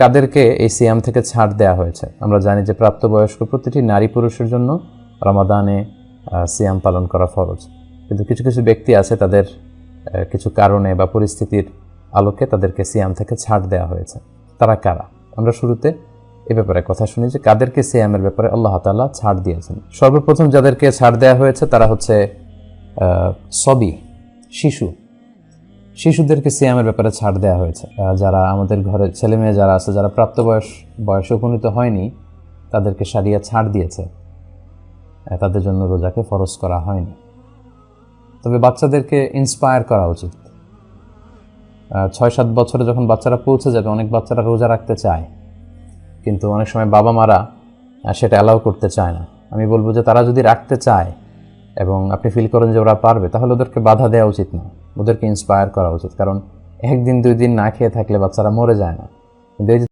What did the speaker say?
কাদেরকে এই সিয়াম থেকে ছাড় দেয়া হয়েছে। আমরা জানি যে প্রাপ্তবয়স্ক প্রতিটি নারী পুরুষের জন্য রমাদানে সিয়াম পালন করা ফরজ। কিন্তু কিছু কিছু ব্যক্তি আছে তাদের কিছু কারণে বা পরিস্থিতির আলোকে তাদেরকে সিয়াম থেকে ছাড় দেওয়া হয়েছে। তারা কারা? আমরা শুরুতে এ ব্যাপারে কথা শুনি যে কাদেরকে সিয়ামের ব্যাপারে আল্লাহ তাআলা ছাড় দিয়েছেন। সর্বপ্রথম যাদেরকে ছাড় দেওয়া হয়েছে তারা হচ্ছে সবি, শিশু। শিশুদেরকে সিয়ামের ব্যাপারে ছাড় দেওয়া হয়েছে। যারা আমাদের ঘরে ছেলে মেয়ে যারা আছে, যারা প্রাপ্তবয়স বয়সে উপনীত হয়নি, তাদেরকে সারিয়া ছাড় দিয়েছে। তাদের জন্য রোজাকে ফরজ করা হয়নি। তবে বাচ্চাদেরকে ইন্সপায়ার করা উচিত। ছয় সাত বছরে যখন বাচ্চারা পৌঁছে যাবে, অনেক বাচ্চারা রোজা রাখতে চায়। কিন্তু অনেক সময় বাবা মারা সেটা অ্যালাউ করতে চায় না। আমি বলব যে তারা যদি রাখতে চায় এবং আপনি ফিল করেন যে ওরা পারবে, তাহলে ওদেরকে বাধা দেওয়া উচিত না। ওদেরকে ইন্সপায়ার করা উচিত। কারণ একদিন, দুই দিন না খেয়ে থাকলে বাচ্চারা মরে যায় না। কিন্তু